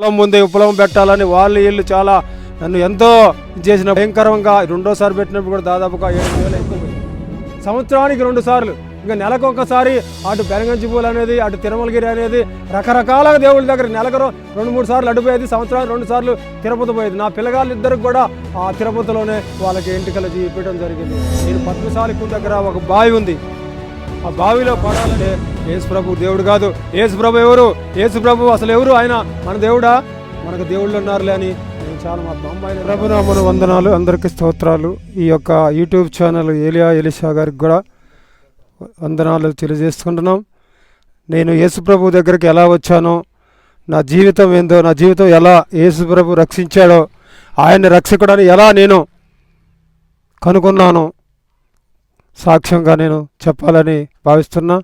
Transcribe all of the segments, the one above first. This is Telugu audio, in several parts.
పొలం ముందే ఉపలం పెట్టాలని వాళ్ళు వీళ్ళు చాలా నన్ను ఎంతో చేసిన భయంకరంగా రెండోసారి పెట్టినప్పుడు కూడా దాదాపుగా ఏడు వేలు అయిపోయింది సంవత్సరానికి రెండు సార్లు ఇంకా నెలకు ఒకసారి అటు బెరంగంచిపూలు అనేది అటు తిరుమలగిరి అనేది రకరకాల దేవుళ్ళ దగ్గర నెలకు రెండు మూడు సార్లు అడిపోయేది సంవత్సరానికి రెండు సార్లు తిరుపతి పోయేది. నా పిల్లగాళ్ళు ఇద్దరికి కూడా ఆ తిరుపతిలోనే వాళ్ళకి ఎంటికలు చూపించడం జరిగింది. నేను పద్మశాలి దగ్గర ఒక బావి ఉంది. ఆ బావిలో పడాలంటే యేసు ప్రభు దేవుడు కాదు. యేసు ప్రభు ఎవరు? యేసు ప్రభు అసలు ఎవరు? ఆయన మన దేవుడా? మనకు దేవుళ్ళు ఉన్నారులే అని నేను చాలా మా అమ్మాయి ప్రభునామను వందనాలు. అందరికీ స్తోత్రాలు. ఈ యొక్క యూట్యూబ్ ఛానల్ ఏలియా ఎలిషా గారికి కూడా వందనాలు తెలియజేసుకుంటున్నాం. నేను యేసుప్రభు దగ్గరికి ఎలా వచ్చానో నా జీవితం ఏందో నా జీవితం ఎలా యేసుప్రభు రక్షించాడో ఆయన్ని రక్షకుడని ఎలా నేను కనుగొన్నాను సాక్ష్యంగా నేను చెప్పాలని భావిస్తున్నా.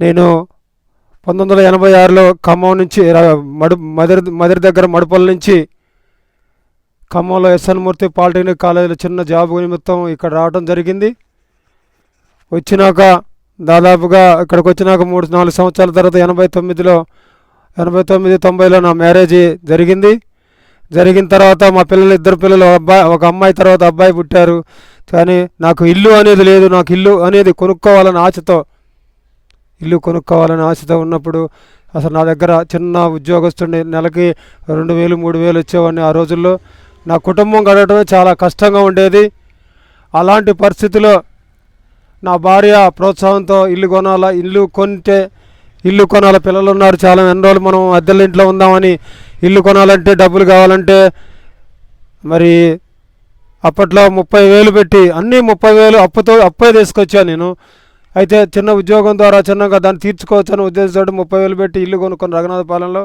నేను పంతొమ్మిది వందల ఎనభై ఆరులో ఖమ్మం నుంచి మడు మదర్ మదర్ దగ్గర మడుపల నుంచి ఖమ్మంలో ఎస్ఎన్ మూర్తి పాలిటెక్నిక్ కాలేజీలో చిన్న జాబ్ నిమిత్తం ఇక్కడ రావడం జరిగింది. వచ్చినాక దాదాపుగా ఇక్కడికి వచ్చినాక మూడు నాలుగు సంవత్సరాల తర్వాత ఎనభై తొమ్మిదిలో ఎనభై తొమ్మిది తొంభైలో నా మ్యారేజ్ జరిగింది. జరిగిన తర్వాత మా పిల్లలు ఇద్దరు పిల్లలు అబ్బాయి ఒక అమ్మాయి తర్వాత అబ్బాయి పుట్టారు. కానీ నాకు ఇల్లు అనేది లేదు నాకు ఇల్లు అనేది కొనుక్కోవాలని ఆశతో ఇల్లు కొనుక్కోవాలని ఆశతో ఉన్నప్పుడు అసలు నా దగ్గర చిన్న ఉద్యోగస్తుండే నెలకి రెండు వేలు మూడు వేలు వచ్చేవాడిని ఆ రోజుల్లో. నా కుటుంబం గడవడమే చాలా కష్టంగా ఉండేది. అలాంటి పరిస్థితిలో నా భార్య ప్రోత్సాహంతో ఇల్లు కొనాలా ఇల్లు కొంటే ఇల్లు కొనాలి పిల్లలు ఉన్నారు చాలా ఎన్ని రోజులు మనం అద్దెల ఇంట్లో ఉందామని ఇల్లు కొనాలంటే డబ్బులు కావాలంటే మరి అప్పట్లో ముప్పై వేలు పెట్టి అన్నీ ముప్పై వేలు అప్పుతో అప్పే తీసుకొచ్చాను నేను. అయితే చిన్న ఉద్యోగం ద్వారా చిన్నగా దాన్ని తీర్చుకోవచ్చు అని ఉద్దేశంతో ముప్పై వేలు పెట్టి ఇల్లు కొనుక్కొని రఘునాథపాలెంలో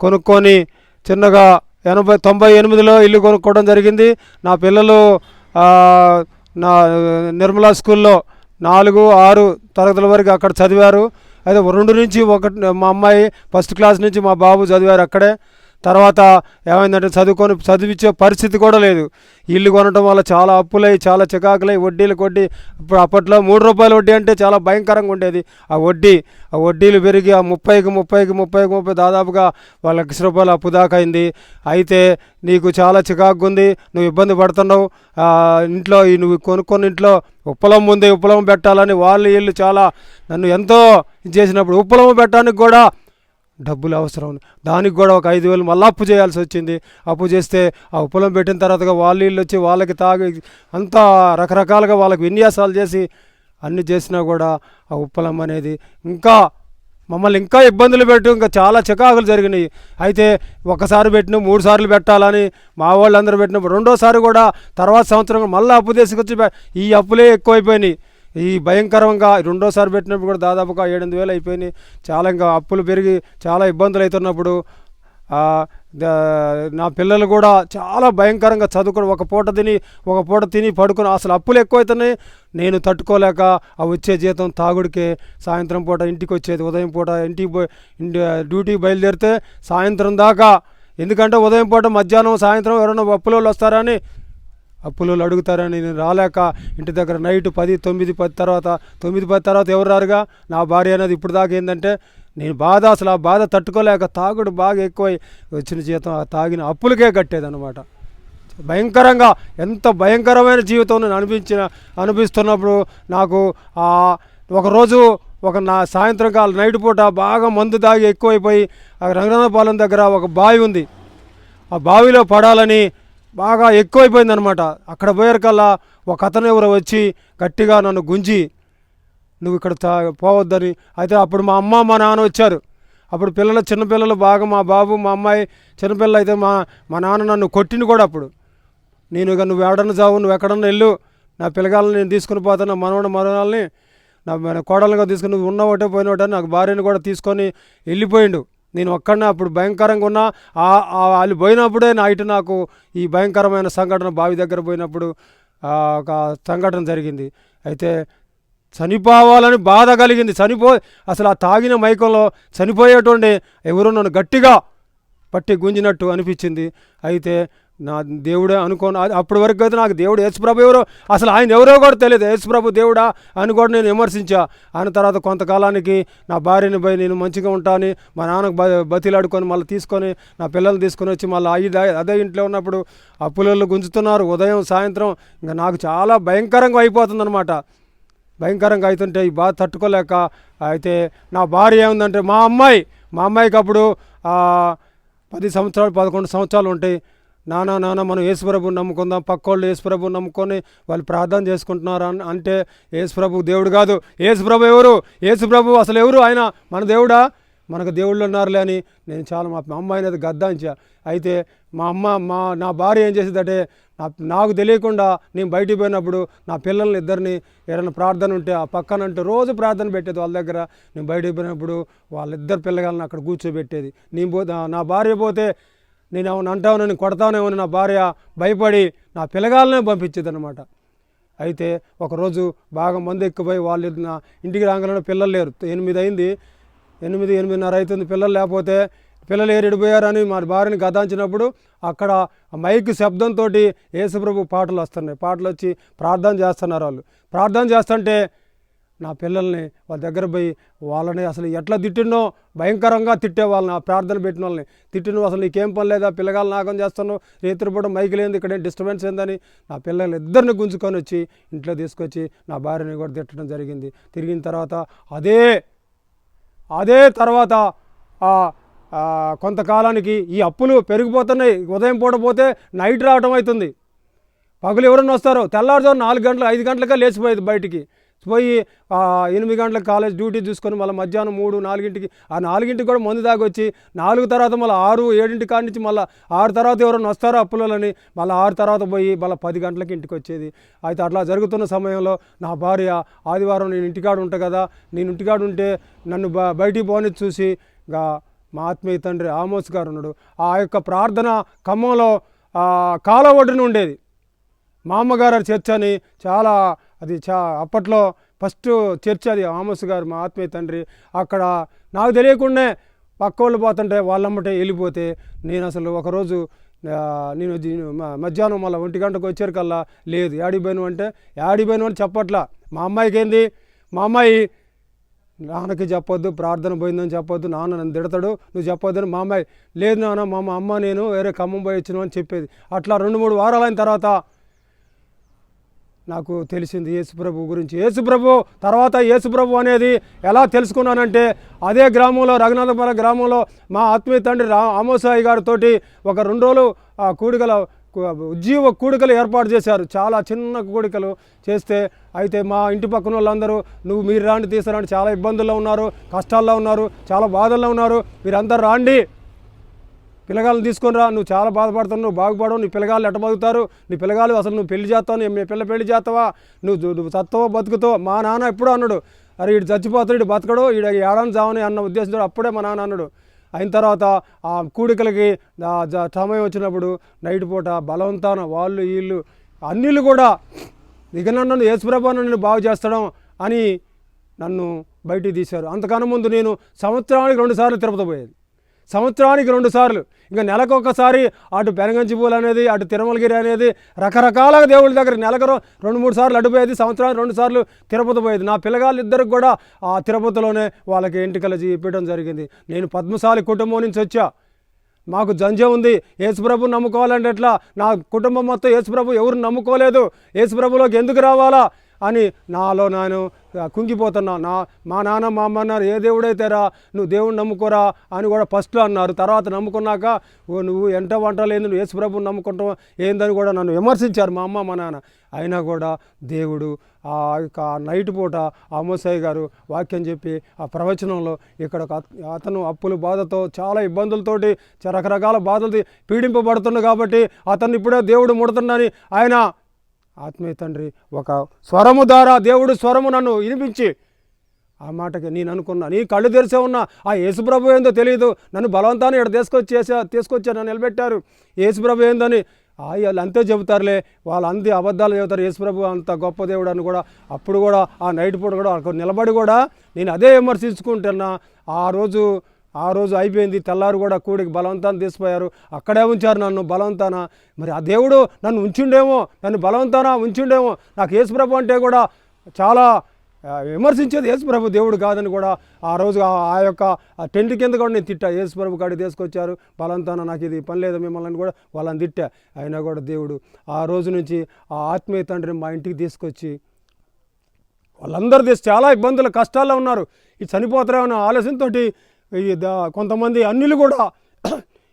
కొనుక్కొని చిన్నగా ఎనభై తొంభై ఎనిమిదిలో ఇల్లు కొనుక్కోవడం జరిగింది. నా పిల్లలు నా నిర్మలా స్కూల్లో నాలుగు ఆరు తరగతుల వరకు అక్కడ చదివారు. అయితే రెండు నుంచి ఒకటి మా అమ్మాయి ఫస్ట్ క్లాస్ నుంచి మా బాబు చదివారు అక్కడే. తర్వాత ఏమైందంటే చదువుకొని చదివించే పరిస్థితి కూడా లేదు. ఇల్లు కొనడం వల్ల చాలా అప్పులై చాలా చికాకులై వడ్డీలు కొట్టి ఇప్పుడు అప్పట్లో మూడు రూపాయల వడ్డీ అంటే చాలా భయంకరంగా ఉండేది. ఆ వడ్డీ ఆ వడ్డీలు పెరిగి ఆ ముప్పైకి ముప్పైకి ముప్పైకి ముప్పై దాదాపుగా వాళ్ళ లక్ష రూపాయలు అప్పు దాకా అయింది. అయితే నీకు చాలా చికాకు ఉంది నువ్వు ఇబ్బంది పడుతున్నావు. ఇంట్లో నువ్వు కొనుక్కొని ఇంట్లో ఉప్పలం ఉంది ఉప్పలం పెట్టాలని వాళ్ళు వీళ్ళు చాలా నన్ను ఎంతో ఇది చేసినప్పుడు ఉప్పలం పెట్టడానికి కూడా డబ్బులు అవసరం. దానికి కూడా ఒక ఐదు వేలు మళ్ళీ అప్పు చేయాల్సి వచ్చింది. అప్పు చేస్తే ఆ ఉప్పులం పెట్టిన తర్వాత వాళ్ళు వీళ్ళు వచ్చి వాళ్ళకి తాగి అంతా రకరకాలుగా వాళ్ళకి విన్యాసాలు చేసి అన్ని చేసినా కూడా ఆ ఉప్పలం అనేది ఇంకా మమ్మల్ని ఇంకా ఇబ్బందులు పెట్టు ఇంకా చాలా చికాకులు జరిగినాయి. అయితే ఒకసారి పెట్టిన మూడు సార్లు పెట్టాలని మా వాళ్ళందరూ పెట్టినప్పుడు రెండోసారి కూడా తర్వాత సంవత్సరం మళ్ళీ అప్పు తీసుకొచ్చి ఈ అప్పులే ఎక్కువైపోయినాయి. ఈ భయంకరంగా రెండోసారి పెట్టినప్పుడు కూడా దాదాపుగా ఏడెనిమిది వేలు అయిపోయినాయి. చాలా ఇంకా అప్పులు పెరిగి చాలా ఇబ్బందులు అవుతున్నప్పుడు నా పిల్లలు కూడా చాలా భయంకరంగా చదువుకొని ఒక పూట తిని ఒక పూట తిని పడుకొని అసలు అప్పులు ఎక్కువైతున్నాయి. నేను తట్టుకోలేక ఆ వచ్చే జీతం తాగుడికే సాయంత్రం పూట ఇంటికి వచ్చేది ఉదయం పూట ఇంటికి పోయి ఇంటి డ్యూటీకి బయలుదేరితే సాయంత్రం దాకా. ఎందుకంటే ఉదయం పూట మధ్యాహ్నం సాయంత్రం ఎవరైనా అప్పుల వస్తారని అప్పులు అడుగుతారని నేను రాలేక ఇంటి దగ్గర నైట్ పది తొమ్మిది పది తర్వాత తొమ్మిది పది తర్వాత ఎవరు రారుగా? నా భార్య అనేది ఇప్పుడు దాకా ఏంటంటే నేను బాధ అసలు ఆ బాధ తట్టుకోలేక తాగుడు బాగా ఎక్కువై వచ్చిన జీతం ఆ తాగిన అప్పులకే కట్టేదన్నమాట. భయంకరంగా ఎంత భయంకరమైన జీవితం నేను అనిపించిన అనిపిస్తున్నప్పుడు నాకు ఒకరోజు ఒక నా సాయంత్రం కాలం నైట్ పూట బాగా మందు తాగి ఎక్కువైపోయి ఆ రంగనాథపాలెం దగ్గర ఒక బావి ఉంది. ఆ బావిలో పడాలని బాగా ఎక్కువైపోయిందనమాట అక్కడ పోయేకల్లా ఒక అతను ఎవరో వచ్చి గట్టిగా నన్ను గుంజి నువ్వు ఇక్కడ పోవద్దని. అయితే అప్పుడు మా అమ్మ మా నాన్న వచ్చారు. అప్పుడు పిల్లలు చిన్నపిల్లలు బాగా మా బాబు మా అమ్మాయి చిన్నపిల్లలు అయితే మా మా నాన్న నన్ను కొట్టింది కూడా అప్పుడు. నేను ఇక నువ్వు ఎవడన్నా చావు నువ్వు ఎక్కడన్నా వెళ్ళు. నా పిల్లగాళ్ళని నేను తీసుకుని పోతాను నా మనవడు మనవాళ్ళని నా కోడలుగా తీసుకుని నువ్వు ఉన్న ఒకటే పోయిన ఒకటే నాకు భార్యను కూడా తీసుకొని వెళ్ళిపోయిండు. నేను ఒక్కడనే అప్పుడు భయంకరంగా ఉన్నా. వాళ్ళు పోయినప్పుడే నైట్ నాకు ఈ భయంకరమైన సంఘటన బావి దగ్గర పోయినప్పుడు ఒక సంఘటన జరిగింది. అయితే చనిపోవాలని బాధ కలిగింది. చనిపో అసలు ఆ తాగిన మైకంలో చనిపోయేటువంటి ఎవరో నన్ను గట్టిగా పట్టి గుంజినట్టు అనిపించింది. అయితే నా దేవుడే అనుకోను. అప్పటి వరకు అయితే నాకు దేవుడు యేసుప్రభు ఎవరో అసలు ఆయన ఎవరో కూడా తెలియదు. యేసుప్రభు దేవుడా అని కూడా నేను విమర్శించా. ఆయన తర్వాత కొంతకాలానికి నా భార్యని పోయి నేను మంచిగా ఉంటాను మా నాన్నకు బ బతిలాడుకొని మళ్ళీ తీసుకొని నా పిల్లల్ని తీసుకొని వచ్చి మళ్ళీ అయ్యి అదే ఇంట్లో ఉన్నప్పుడు ఆ పిల్లలు గుంజుతున్నారు. ఉదయం సాయంత్రం ఇంకా నాకు చాలా భయంకరంగా అయిపోతుందన్నమాట. భయంకరంగా అవుతుంటే ఈ బాధ తట్టుకోలేక అయితే నా భార్య ఏముందంటే మా అమ్మాయి మా అమ్మాయికి అప్పుడు పది సంవత్సరాలు పదకొండు సంవత్సరాలు ఉంటాయి. నానా నాన్న మనం యేసుప్రభు నమ్ముకుందాం పక్కోళ్ళు యేసుప్రభు నమ్ముకొని వాళ్ళు ప్రార్థన చేసుకుంటున్నారు అని అంటే యేసుప్రభు దేవుడు కాదు. యేసుప్రభు ఎవరు? యేసుప్రభు అసలు ఎవరు? ఆయన మన దేవుడా? మనకు దేవుళ్ళు ఉన్నారులే అని నేను చాలా మా అమ్మాయి అమ్మాయిని అది గద్దాంచా. అయితే మా అమ్మ మా నా భార్య ఏం చేసేదంటే నా నాకు తెలియకుండా నేను బయటికి పోయినప్పుడు నా పిల్లల్ని ఇద్దరిని ఏదైనా ప్రార్థన ఉంటే ఆ పక్కన అంటే రోజు ప్రార్థన పెట్టేది వాళ్ళ దగ్గర. నేను బయటికి పోయినప్పుడు వాళ్ళిద్దరు పిల్లగాలను అక్కడ కూర్చోబెట్టేది. నేను పో నా భార్య పోతే నేను అవును అంటావునని కొడతానేమని నా భార్య భయపడి నా పిల్లగాళ్ళనే పంపించేది అనమాట అయితే ఒకరోజు బాగా మంది ఎక్కిపోయి వాళ్ళు నా ఇంటికి రాగానే పిల్లలు లేరు. ఎనిమిది అయింది. ఎనిమిది ఎనిమిదిన్నర అవుతుంది పిల్లలు లేకపోతే పిల్లలు ఏరిడిపోయారని మా భార్యని గదాంచినప్పుడు అక్కడ మైక్ శబ్దంతో యేసుప్రభు పాటలు వస్తున్నాయి. పాటలు వచ్చి ప్రార్థన చేస్తున్నారు వాళ్ళు. ప్రార్థన చేస్తుంటే నా పిల్లల్ని వాళ్ళ దగ్గర పోయి వాళ్ళని అసలు ఎట్లా తిట్టినో భయంకరంగా తిట్టే వాళ్ళని ఆ ప్రార్థన పెట్టిన వాళ్ళని. తిట్టిన అసలు నీకేం పని లేదా? పిల్లగాలు నాగం చేస్తున్నావు. రేతులు పూట మైకి లేదు ఇక్కడ డిస్టర్బెన్స్ ఏందని నా పిల్లలు ఇద్దరిని గుంజుకొని వచ్చి ఇంట్లో తీసుకొచ్చి నా భార్యని కూడా తిట్టడం జరిగింది. తిరిగిన తర్వాత అదే అదే తర్వాత కొంతకాలానికి ఈ అప్పులు పెరిగిపోతున్నాయి. ఉదయం పూట పోతే నైట్ రావడం అవుతుంది. పగులు ఎవరన్నా వస్తారో? తెల్లారుజాము నాలుగు గంటలు ఐదు గంటలకే లేచిపోయేది బయటికి. పోయి ఎనిమిది గంటలకు కాలేజ్ డ్యూటీ చూసుకొని మళ్ళీ మధ్యాహ్నం మూడు నాలుగింటికి ఆ నాలుగింటికి కూడా మందు దాగొచ్చి నాలుగు తర్వాత మళ్ళీ ఆరు ఏడింటి కాడి నుంచి మళ్ళీ ఆరు తర్వాత ఎవరైనా వస్తారో అప్పులని మళ్ళీ ఆరు తర్వాత పోయి మళ్ళీ పది గంటలకి ఇంటికి వచ్చేది. అయితే అట్లా జరుగుతున్న సమయంలో నా భార్య ఆదివారం నేను ఇంటికాడు ఉంటా కదా నేను ఇంటికాడు ఉంటే నన్ను బ బయటికి పోని చూసి ఇంకా మా ఆత్మీయ తండ్రి ఆమోస్ గారు ఉన్నాడు. ఆ యొక్క ప్రార్థన ఖమ్మంలో కాల ఒడ్డున ఉండేది. మా అమ్మగారు చర్చ అని చాలా అది చా అప్పట్లో ఫస్ట్ చర్చ్ అది ఆమోస్ గారు మా ఆత్మీయ తండ్రి. అక్కడ నాకు తెలియకుండానే పక్క వాళ్ళు పోతుంటే వాళ్ళమ్మటే వెళ్ళిపోతే నేను అసలు ఒకరోజు నేను మధ్యాహ్నం మళ్ళీ ఒంటి గంటకు వచ్చేకల్లా లేదు. యాడికి పోయినావు అంటే యాడికి అని చెప్పట్లా. మా అమ్మాయికి ఏంది? మా అమ్మాయి నాన్నకి చెప్పొద్దు ప్రార్థన పోయిందని చెప్పొద్దు నాన్న నన్ను తిడతాడు నువ్వు చెప్పొద్దని మా అమ్మాయి లేదు నాన్న మా మా అమ్మ నేను వేరే ఖమ్మం పోయి వచ్చినావు అని చెప్పేది. అట్లా రెండు మూడు వారాలైన తర్వాత నాకు తెలిసింది యేసుప్రభు గురించి. యేసుప్రభు తర్వాత యేసుప్రభు అనేది ఎలా తెలుసుకున్నానంటే అదే గ్రామంలో రఘునాథపుర గ్రామంలో మా ఆత్మీయ తండ్రి రా ఆమోసాయి గారితోటి ఒక రెండు రోజులు ఆ కూడికల ఉజ్జీవ కూడికలు ఏర్పాటు చేశారు. చాలా చిన్న కూడికలు చేస్తే అయితే మా ఇంటి పక్కన వాళ్ళందరూ నువ్వు మీరు రాండి తీసుకురాండి. చాలా ఇబ్బందుల్లో ఉన్నారు కష్టాల్లో ఉన్నారు చాలా బాధల్లో ఉన్నారు. మీరందరూ రాండి. పిల్లగాళ్ళని తీసుకొని రా నువ్వు చాలా బాధపడుతున్నావు నువ్వు బాగుపడవు నీ పిల్లగాళ్ళు ఎట్ట బతుకుతారు నీ పిల్లగాళ్ళు అసలు నువ్వు పెళ్ళి చేస్తావు నీ పిల్ల పెళ్ళి చేస్తావా? నువ్వు నువ్వు చస్తావో బతుకుతో మా నాన్న ఎప్పుడూ అన్నాడు అరే ఇటు చచ్చిపోతాడు ఇటు బతకడు ఈడ ఏడాది చావని అన్న ఉద్దేశంతో అప్పుడే మా నాన్న అన్నాడు అయిన తర్వాత ఆ కూడికలకి సమయం వచ్చినప్పుడు నైట్ పూట బలవంతాన వాళ్ళు వీళ్ళు అన్నిళ్ళు కూడా ఇక నన్ను యేసుప్రభాను నన్ను బాగు చేస్తడం అని నన్ను బయటికి తీశారు. అంతకన్నా ముందు నేను సంవత్సరానికి రెండుసార్లు తిరుపతి పోయేది. సంవత్సరానికి రెండు సార్లు. ఇంకా నెలకు ఒకసారి అటు పెనగంచిపూలు అనేది అటు తిరుమలగిరి అనేది రకరకాల దేవుళ్ళ దగ్గర నెలకు రెండు మూడు సార్లు అడిపోయేది సంవత్సరానికి రెండు సార్లు తిరుపతి పోయేది. నా పిల్లగాళ్ళు ఇద్దరికి కూడా ఆ తిరుపతిలోనే వాళ్ళకి ఎంటికలు ఇప్పించడం జరిగింది. నేను పద్మశాలి కుటుంబం నుంచి వచ్చా. మాకు జంజ ఉంది. యేసుప్రభు నమ్ముకోవాలంటే ఎట్లా? నా కుటుంబం మొత్తం యేసుప్రభు ఎవరు నమ్ముకోలేదు? యేసుప్రభులోకి ఎందుకు రావాలా? అని నాలో నేను కుంగిపోతున్నా. నా మా నాన్న మా అమ్మ అన్నారు ఏ దేవుడైతే రా నువ్వు దేవుడిని నమ్ముకోరా? అని కూడా ఫస్ట్లో అన్నారు. తర్వాత నమ్ముకున్నాక ఓ నువ్వు ఎంట వంట లేదు నువ్వు యేసుప్రభుని నమ్ముకుంటావు? ఏందని కూడా నన్ను విమర్శించారు మా అమ్మ మా నాన్న. అయినా కూడా దేవుడు ఆ యొక్క నైట్ పూట అమోసాయి గారు వాక్యం చెప్పి ఆ ప్రవచనంలో ఇక్కడ ఒక అతను అప్పుల బాధతో చాలా ఇబ్బందులతోటి రకరకాల బాధలతో పీడింపబడుతుంది కాబట్టి అతను ఇప్పుడే దేవుడు ముడుతున్నాని ఆయన ఆత్మీయ తండ్రి ఒక స్వరము ద్వారా దేవుడు స్వరము నన్ను వినిపించి ఆ మాటకి నేను అనుకున్నా నీ కళ్ళు తెరిసే ఉన్నా ఆ యేసుప్రభు ఏందో తెలియదు. నన్ను బలవంతాన్ని ఇక్కడ తీసుకొచ్చి చేసా తీసుకొచ్చి నన్ను నిలబెట్టారు. యేసుప్రభు ఏందని వాళ్ళు అంతే చెబుతారులే. వాళ్ళు అంతే అబద్ధాలు చెబుతారు. యేసుప్రభు అంత గొప్ప దేవుడు అని కూడా అప్పుడు కూడా ఆ నైట్ పూట కూడా అక్కడ నిలబడి కూడా నేను అదే విమర్శించుకుంటున్నా. ఆ రోజు ఆ రోజు అయిపోయింది. తెల్లారు కూడా కూడికి బలవంతాన్ని తీసిపోయారు. అక్కడే ఉంచారు నన్ను బలవంతాన. మరి ఆ దేవుడు నన్ను ఉంచుండేమో నన్ను బలవంతాన ఉంచుండేమో. నాకు యేసుప్రభు అంటే కూడా చాలా విమర్శించేది యేసుప్రభు దేవుడు కాదని కూడా ఆ రోజు ఆ యొక్క టెంట్ కింద కూడా నేను తిట్టా. యేసుప్రభు కాడికి తీసుకొచ్చారు. బలంతాన నాకు ఇది పని లేదు. మిమ్మల్ని కూడా వాళ్ళని తిట్టా. అయినా కూడా దేవుడు ఆ రోజు నుంచి ఆ ఆత్మీయ తండ్రిని మా ఇంటికి తీసుకొచ్చి వాళ్ళందరూ తీసి చాలా ఇబ్బందులు కష్టాల్లో ఉన్నారు. ఈ చనిపోతారేమన్న ఆలోచనతో కొంతమంది అన్యులు కూడా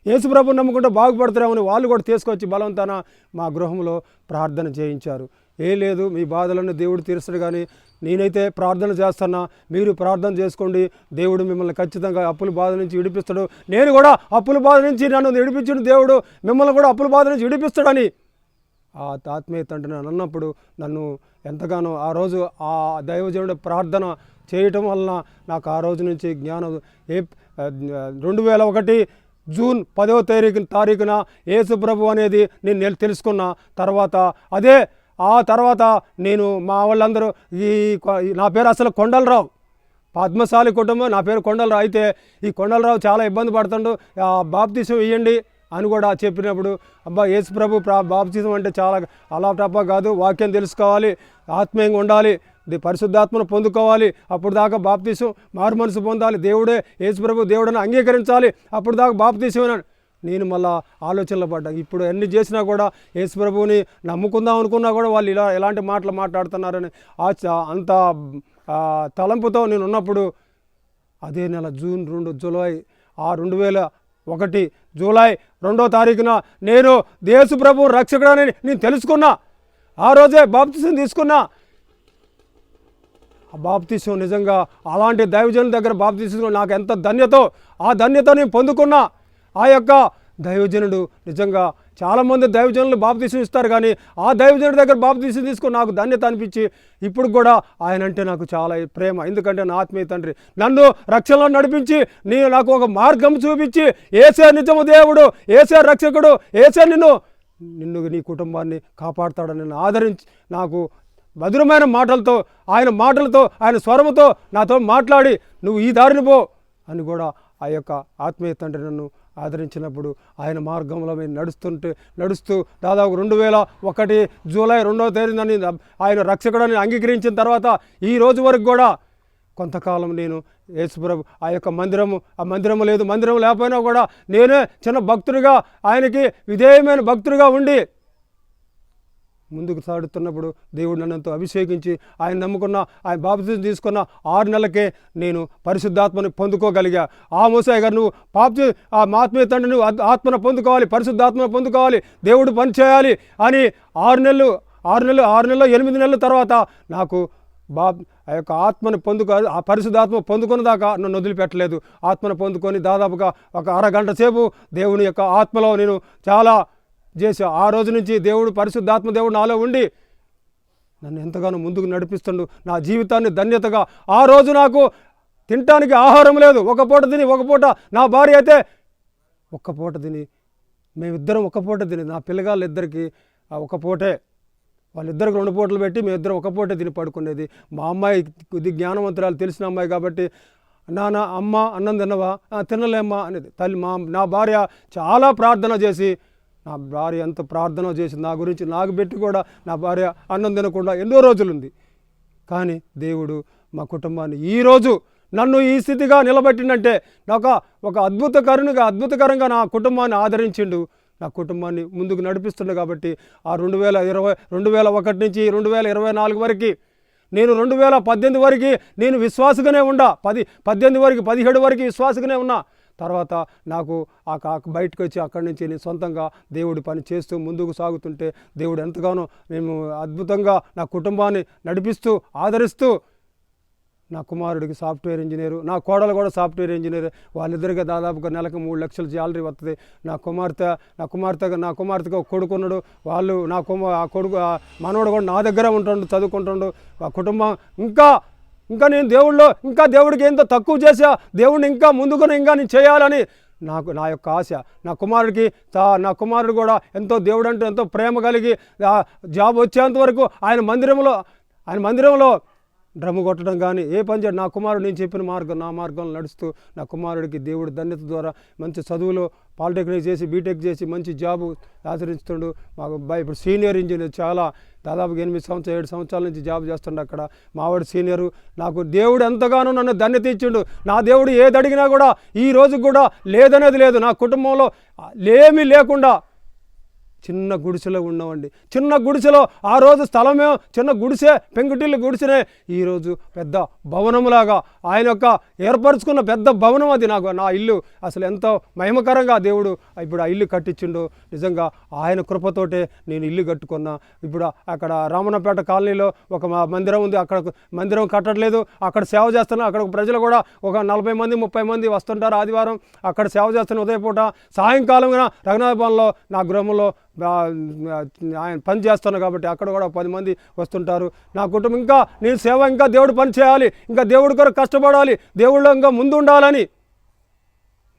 యేసుప్రభు నమ్ముకుంటే బాగుపడతారేమని వాళ్ళు కూడా తీసుకొచ్చి బలవంతాన మా గృహంలో ప్రార్థన చేయించారు. ఏ లేదు మీ బాధలను దేవుడు తీరుస్తాడు కానీ నేనైతే ప్రార్థన చేస్తున్నా మీరు ప్రార్థన చేసుకోండి దేవుడు మిమ్మల్ని ఖచ్చితంగా అప్పుల బాధ నుంచి విడిపిస్తాడు. నేను కూడా అప్పుల బాధ నుంచి నన్ను విడిపించిన దేవుడు మిమ్మల్ని కూడా అప్పుల బాధ నుంచి విడిపిస్తాడని ఆ ఆత్మీయ తండ్రి నన్ను అన్నప్పుడు నన్ను ఎంతగానో ఆ రోజు ఆ దైవజనుడు ప్రార్థన చేయటం వలన నాకు ఆ రోజు నుంచి జ్ఞానం ఏ రెండు వేల ఒకటి జూన్ పదవ తారీఖు తారీఖున యేసు ప్రభు అనేది నేను నెల- తెలుసుకున్న. తర్వాత అదే ఆ తర్వాత నేను మా వాళ్ళందరూ ఈ నా పేరు అసలు కొండలరావు. పద్మశాలి కుటుంబం నా పేరు కొండలరావు. అయితే ఈ కొండలరావు చాలా ఇబ్బంది పడుతుండు. ఆ బాప్తీసం ఇవ్వండి అని కూడా చెప్పినప్పుడు అబ్బా యేసుప్రభు ప్రా బాప్తీసం అంటే చాలా అలా తప్ప కాదు. వాక్యం తెలుసుకోవాలి. ఆత్మీయంగా ఉండాలి. పరిశుద్ధాత్మను పొందుకోవాలి. అప్పుడు దాకా బాప్తీసం మారు మనసు పొందాలి. దేవుడే యేసుప్రభు దేవుడని అంగీకరించాలి. అప్పుడు దాకా బాప్తీసం అని నేను మళ్ళా ఆలోచనలో పడ్డా. ఇప్పుడు ఎన్ని చేసినా కూడా యేసు ప్రభువుని నమ్ముకుందాం అనుకున్నా కూడా వాళ్ళు ఇలా ఎలాంటి మాటలు మాట్లాడుతున్నారని ఆ చ- అంత తలంపుతో నేను ఉన్నప్పుడు అదే నెల జూన్ రెండు జూలై ఆ రెండు వేల ఒకటి జూలై రెండో తారీఖున నేను దేశప్రభు రక్షకుడని నేను తెలుసుకున్నా. ఆ రోజే బాప్తిసం తీసుకున్నా. బాప్తీసం నిజంగా అలాంటి దైవజనుల దగ్గర బాప్తీసం నాకు ఎంత ధన్యతో ఆ ధన్యత నేను పొందుకున్నా. ఆ యొక్క దైవజనుడు నిజంగా చాలామంది దైవజనులు బాప్తీసం ఇస్తారు కానీ ఆ దైవజనుడి దగ్గర బాప్తీసం తీసుకుని నాకు ధన్యత అనిపించి ఇప్పుడు కూడా ఆయన అంటే నాకు చాలా ప్రేమ. ఎందుకంటే నా ఆత్మీయ తండ్రి నన్ను రక్షణలో నడిపించి నేను నాకు ఒక మార్గం చూపించి ఏసే నిజము దేవుడు ఏసే రక్షకుడు ఏసే నిన్ను నిన్ను నీ కుటుంబాన్ని కాపాడుతాడని నన్ను ఆదరించి నాకు మధురమైన మాటలతో ఆయన మాటలతో ఆయన స్వరముతో నాతో మాట్లాడి నువ్వు ఈ దారిని పో అని కూడా ఆ యొక్క ఆత్మీయ తండ్రి నన్ను ఆదరించినప్పుడు ఆయన మార్గంలో మేము నడుస్తుంటే నడుస్తూ దాదాపు రెండు వేల ఒకటి జూలై రెండవ తేదీనని ఆయన రక్షకుడని అంగీకరించిన తర్వాత ఈ రోజు వరకు కూడా కొంతకాలం నేను యేసుప్రభు ఆ యొక్క మందిరము ఆ మందిరము లేదు మందిరం లేకపోయినా కూడా నేనే చిన్న భక్తుడిగా ఆయనకి విధేయమైన భక్తుడిగా ఉండి ముందుకు సాడుతున్నప్పుడు దేవుడు నన్ను అభిషేకించి ఆయన నమ్ముకున్న ఆయన బాప్తిజం తీసుకున్న ఆరు నెలలకే నేను పరిశుద్ధాత్మని పొందుకోగలిగా. ఆ మోసాయి గారు నువ్వు పాప ఆ ఆత్మీయ తండ్రి నువ్వు ఆత్మను పొందుకోవాలి పరిశుద్ధాత్మను పొందుకోవాలి దేవుడు పని చేయాలి అని ఆరు నెలలు ఆరు నెలలు ఆరు నెలలు ఎనిమిది నెలల తర్వాత నాకు బా ఆ యొక్క ఆత్మను పొందుకో ఆ పరిశుద్ధాత్మ పొందుకున్న దాకా నన్ను వదిలిపెట్టలేదు. ఆత్మను పొందుకొని దాదాపుగా ఒక అరగంట సేపు దేవుని యొక్క ఆత్మలో నేను చాలా చేసి ఆ రోజు నుంచి దేవుడు పరిశుద్ధాత్మ దేవుడు నాలో ఉండి నన్ను ఎంతగానో ముందుకు నడిపిస్తుండు. నా జీవితాన్ని ధన్యతగా ఆ రోజు నాకు తినటానికి ఆహారం లేదు. ఒక పూట తిని ఒక పూట నా భార్య అయితే ఒక్క పూట తిని మేమిద్దరం ఒక పూట తిని నా పిల్లగాళ్ళ ఇద్దరికి ఆ ఒక పూటే. వాళ్ళిద్దరికి రెండు పూటలు పెట్టి మేమిద్దరం ఒక పూటే తిని పడుకునేది. మా అమ్మాయి కొద్ది జ్ఞానవంతురాలు తెలిసిన అమ్మాయి కాబట్టి నాన్న అమ్మ అన్నం తిన్నవా తినలేమ్మా అనేది. తల్లి మా నా భార్య చాలా ప్రార్థన చేసి నా భార్య ఎంత ప్రార్థన చేసి నా గురించి నాకు పెట్టి కూడా నా భార్య అన్నం తినకుండా ఎన్నో రోజులుంది. కానీ దేవుడు మా కుటుంబాన్ని ఈరోజు నన్ను ఈ స్థితిగా నిలబెట్టిందంటే నాకు ఒక అద్భుతకరునిగా అద్భుతకరంగా నా కుటుంబాన్ని ఆదరించిండు. నా కుటుంబాన్ని ముందుకు నడిపిస్తుండు కాబట్టి ఆ రెండు వేల ఇరవై రెండు వేల ఒకటి నుంచి రెండు వేల ఇరవై నాలుగు వరకు నేను రెండు వేల పద్దెనిమిది వరకు నేను విశ్వాసగానే ఉండా. పది పద్దెనిమిది వరకు పదిహేడు వరకు విశ్వాసగానే ఉన్నా. తర్వాత నాకు ఆ బయటకు వచ్చి అక్కడి నుంచి నేను సొంతంగా దేవుడి పని చేస్తూ ముందుకు సాగుతుంటే దేవుడు ఎంతగానో మేము అద్భుతంగా నా కుటుంబాన్ని నడిపిస్తూ ఆదరిస్తూ నా కుమారుడికి సాఫ్ట్వేర్ ఇంజనీరు నా కోడలు కూడా సాఫ్ట్వేర్ ఇంజనీర్. వాళ్ళిద్దరికీ దాదాపుగా నెలకు మూడు లక్షల శాలరీ వస్తుంది నా కుమార్తె నా కుమార్తె నా కుమార్తెగా కొడుకున్నాడు వాళ్ళు నా కుమ ఆ కొడుకు ఆ మనవడు కూడా నా దగ్గర ఉంటుండు చదువుకుంటుండు. ఆ కుటుంబం ఇంకా ఇంకా నేను దేవుళ్ళు ఇంకా దేవుడికి ఏంతో తక్కువ చేసా దేవుడిని ఇంకా ముందుకుని ఇంకా నేను చేయాలని నాకు నా యొక్క ఆశ. నా కుమారుడికి తా- నా కుమారుడు కూడా ఎంతో దేవుడు అంటే ఎంతో ప్రేమ కలిగి జాబ్ వచ్చేంత వరకు ఆయన మందిరంలో ఆయన మందిరంలో డ్రమ్ము కొట్టడం కానీ ఏ పని చేయడం. నా కుమారుడు నేను చెప్పిన మార్గం నా మార్గంలో నడుస్తూ నా కుమారుడికి దేవుడి ధన్యత ద్వారా మంచి చదువులో పాలిటెక్నిక్ చేసి బీటెక్ చేసి మంచి జాబు ఆచరిస్తుండు. మాకు ఇప్పుడు సీనియర్ ఇంజనీర్ చాలా దాదాపు ఎనిమిది సంవత్సరాలు ఏడు సంవత్సరాల నుంచి జాబ్ చేస్తుండే అక్కడ. మావాడు సీనియరు. నాకు దేవుడు ఎంతగానో నన్ను ధన్యత ఇచ్చిండు. నా దేవుడు ఏది అడిగినా కూడా ఈ రోజు కూడా లేదనేది లేదు. నా కుటుంబంలో లేమీ లేకుండా చిన్న గుడిసెలో ఉన్నామండి. చిన్న గుడిసెలో ఆ రోజు స్థలమే చిన్న గుడిసె పెంకుటిల్లు గుడిసెనే. ఈరోజు పెద్ద భవనములాగా ఆయన యొక్క ఏర్పరచుకున్న పెద్ద భవనం అది నాకు నా ఇల్లు. అసలు ఎంతో మహిమకరంగా దేవుడు ఇప్పుడు ఆ ఇల్లు కట్టించిండు. నిజంగా ఆయన కృపతోటే నేను ఇల్లు కట్టుకున్నా. ఇప్పుడు అక్కడ రామన్నపేట కాలనీలో ఒక మా మందిరం ఉంది. అక్కడ మందిరం కట్టట్లేదు. అక్కడ సేవ చేస్తున్నా అక్కడ ప్రజలు కూడా ఒక నలభై మంది ముప్పై మంది వస్తుంటారు ఆదివారం. అక్కడ సేవ చేస్తున్న ఉదయపూట సాయంకాలం రఘునాథభవన్లో నా గృహంలో ఆయన పని చేస్తాను కాబట్టి అక్కడ కూడా పది మంది వస్తుంటారు. నా కుటుంబం ఇంకా నేను సేవ ఇంకా దేవుడు పని చేయాలి. ఇంకా దేవుడి కొరకు కష్టపడాలి. దేవుళ్ళు ఇంకా ముందు ఉండాలని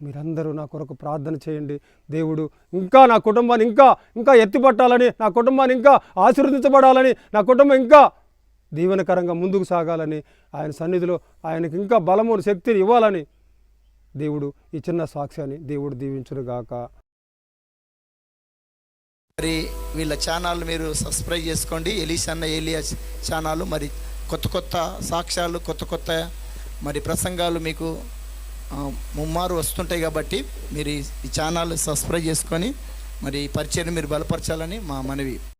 మీరందరూ నా కొరకు ప్రార్థన చేయండి. దేవుడు ఇంకా నా కుటుంబాన్ని ఇంకా ఇంకా ఎత్తిపట్టాలని నా కుటుంబాన్ని ఇంకా ఆశీర్వదించబడాలని నా కుటుంబం ఇంకా దీవెనకరంగా ముందుకు సాగాలని ఆయన సన్నిధిలో ఆయనకి ఇంకా బలము శక్తిని ఇవ్వాలని దేవుడు ఈ చిన్న సాక్ష్యాన్ని దేవుడు దీవించునుగాక. మరి వీళ్ళ ఛానల్ మీరు సబ్స్క్రైబ్ చేసుకోండి. ఎలీషన్న ఏలియా ఛానల్. మరి కొత్త కొత్త సాక్ష్యాలు కొత్త కొత్త మరి ప్రసంగాలు మీకు ముమ్మారు వస్తుంటాయి కాబట్టి మీరు ఈ- ఛానల్ సబ్స్క్రైబ్ చేసుకొని మరి పరిచయం మీరు బలపరచాలని మా మనవి.